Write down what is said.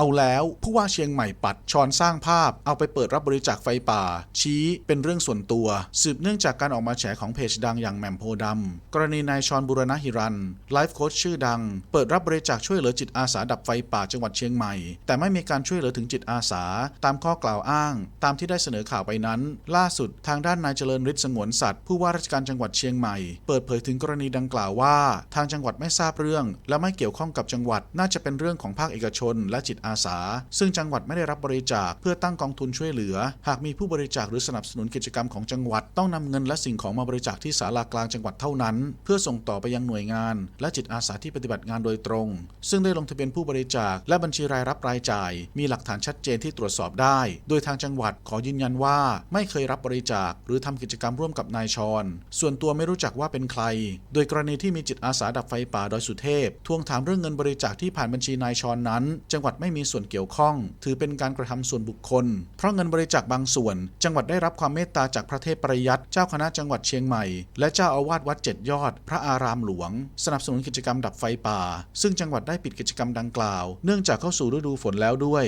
เอาแล้วผู้ว่าเชียงใหม่ปัดชอนสร้างภาพ เอาไปเปิดรับบริจาคไฟป่า ชี้เป็นเรื่องส่วนตัว สืบเนื่องจากการออกมาแฉของเพจดังอย่างแหม่มโพธิ์ดำกรณีนายชอนบุรณหิรันไลฟ์โค้ชชื่อดัง เปิดรับบริจาคช่วยเหลือจิตอาสาดับไฟป่าจังหวัดเชียงใหม่ แต่ไม่มีการช่วยเหลือถึงจิตอาสา ตามข้อกล่าวอ้าง ตามที่ได้เสนอข่าวไปนั้น ล่าสุดทางด้านนายเจริญฤทธิ์สงวนสัตว์ผู้ว่าราชการจังหวัดเชียงใหม่ เปิดเผยถึงกรณีดังกล่าวว่า ทางจังหวัดไม่ทราบเรื่อง และไม่เกี่ยวข้องกับจังหวัด น่าจะเป็นเรื่องของภาคเอกชน และจิตอาสา ซึ่งจังหวัดไม่ได้รับบริจาคเพื่อตั้งกองทุนช่วยเหลือ หากมีผู้บริจาคหรือสนับสนุนกิจกรรมของจังหวัดต้องนำเงินและสิ่งของมาบริจาคที่ศาลากลางจังหวัดเท่านั้น เพื่อส่งต่อไปยังหน่วยงาน และจิตอาสาที่ปฏิบัติงานโดยตรง ซึ่งได้ลงทะเบียนผู้บริจาค และบัญชีรายรับรายจ่าย มีหลักฐานชัดเจนที่ตรวจสอบได้ โดยทางจังหวัดขอยืนยันว่าไม่เคยรับบริจาค หรือทำกิจกรรมร่วมกับนายชอนส่วนตัวไม่รู้จักว่าเป็นใคร โดยกรณีที่มีจิตอาสาดับไฟป่าดอยสุเทพทวงถามเรื่องเงินบริจาคที่ผ่านบัญชีนายชอนนั้น จังหวัดไม่มีีส่วนเกี่ยวข้อง ถือเป็นการกระทำส่วนบุคคล เพราะเงินบริจาคบางส่วน จังหวัดได้รับความเมตตาจากพระเทพประยัติเจ้าคณะจังหวัดเชียงใหม่ และเจ้าอาวาสวัดเจ็ดยอด พระอารามหลวง สนับสนุนกิจกรรมดับไฟป่า ซึ่งจังหวัดได้ปิดกิจกรรมดังกล่าว เนื่องจากเข้าสู่ฤดูฝนแล้วด้วย